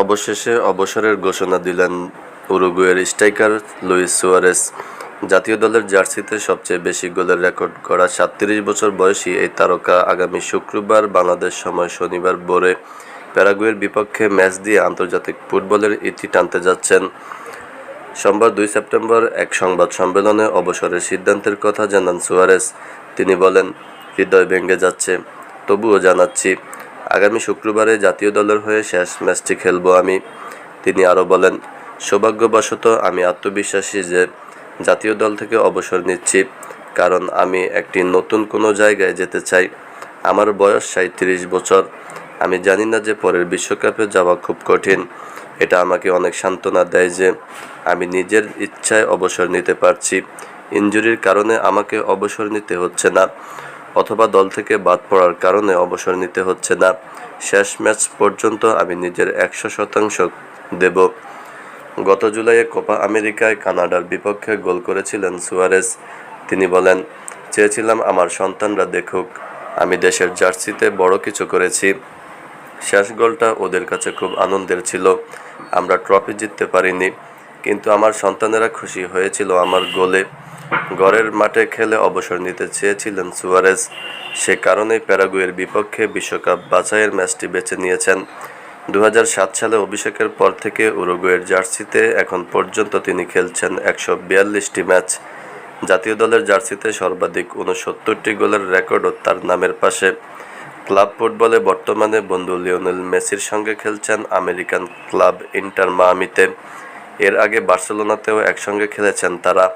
অবশেষে অবসরের ঘোষণা দিলেন উরুগুয়ের স্ট্রাইকার লুইস সুয়ারেস জাতীয় দলের জার্সিতে সবচেয়ে বেশি গোলের রেকর্ড করা সাতত্রিশ বছর বয়সী এই তারকা আগামী শুক্রবার বাংলাদেশ সময় শনিবার ভোরে প্যারাগুয়ের বিপক্ষে ম্যাচ দিয়ে আন্তর্জাতিক ফুটবলের ইতি টানতে যাচ্ছেন। সোমবার দুই সেপ্টেম্বর এক সংবাদ সম্মেলনে অবসরের সিদ্ধান্তের কথা জানান সুয়ারেস তিনি বলেন, হৃদয় ভেঙে যাচ্ছে। তবুও জানাচ্ছি আগামী শুক্রবারে জাতীয় দলের হয়ে শেষ ম্যাচটি খেলব আমি। তিনি আরও বলেন, সৌভাগ্যবশত আমি আত্মবিশ্বাসী যে জাতীয় দল থেকে অবসর নিচ্ছি, কারণ আমি একটি নতুন কোনো জায়গায় যেতে চাই। আমার বয়স সাঁত্রিশ বছর। আমি জানি না যে পরের বিশ্বকাপে যাওয়া খুব কঠিন। এটা আমাকে অনেক সান্ত্বনা দেয় যে আমি নিজের ইচ্ছায় অবসর নিতে পারছি। ইনজুরির কারণে আমাকে অবসর নিতে হচ্ছে না। অথবা দল থেকে বাদ পড়ার কারণে অবসর নিতে হচ্ছে না। শেষ ম্যাচ পর্যন্ত আমি নিজের একশো শতাংশ দেব। গত জুলাইয়ে কোপা আমেরিকায় কানাডার বিপক্ষে গোল করেছিলেন সুয়ারেস তিনি বলেন, চেয়েছিলাম আমার সন্তানরা দেখুক। আমি দেশের জার্সিতে বড় কিছু করেছি। শেষ গোলটা ওদের কাছে খুব আনন্দের ছিল। আমরা ট্রফি জিততে পারিনি। কিন্তু আমার সন্তানেরা খুশি হয়েছিল আমার গোলে। ঘরের মাঠে খেলে অবসর নিতে চেয়েছিলেন সুয়ারেস সে কারণেই প্যারাগুয়ের বিপক্ষে বিশ্বকাপ বাছাইয়ের ম্যাচটি বেছে নিয়েছেন। দু হাজার সাত সালে অভিষেকের পর থেকে উরুগুয়ের জার্সিতে এখন পর্যন্ত তিনি খেলছেন একশো বিয়াল্লিশটি ম্যাচ। জাতীয় দলের জার্সিতে সর্বাধিক উনসত্তরটি গোলের রেকর্ডও তার নামের পাশে। ক্লাব ফুটবলে বর্তমানে বন্ধু লিওনেল মেসির সঙ্গে খেলছেন আমেরিকান ক্লাব ইন্টার মামিতে এর আগে বার্সেলোনাতেও একসঙ্গে খেলেছেন তারা।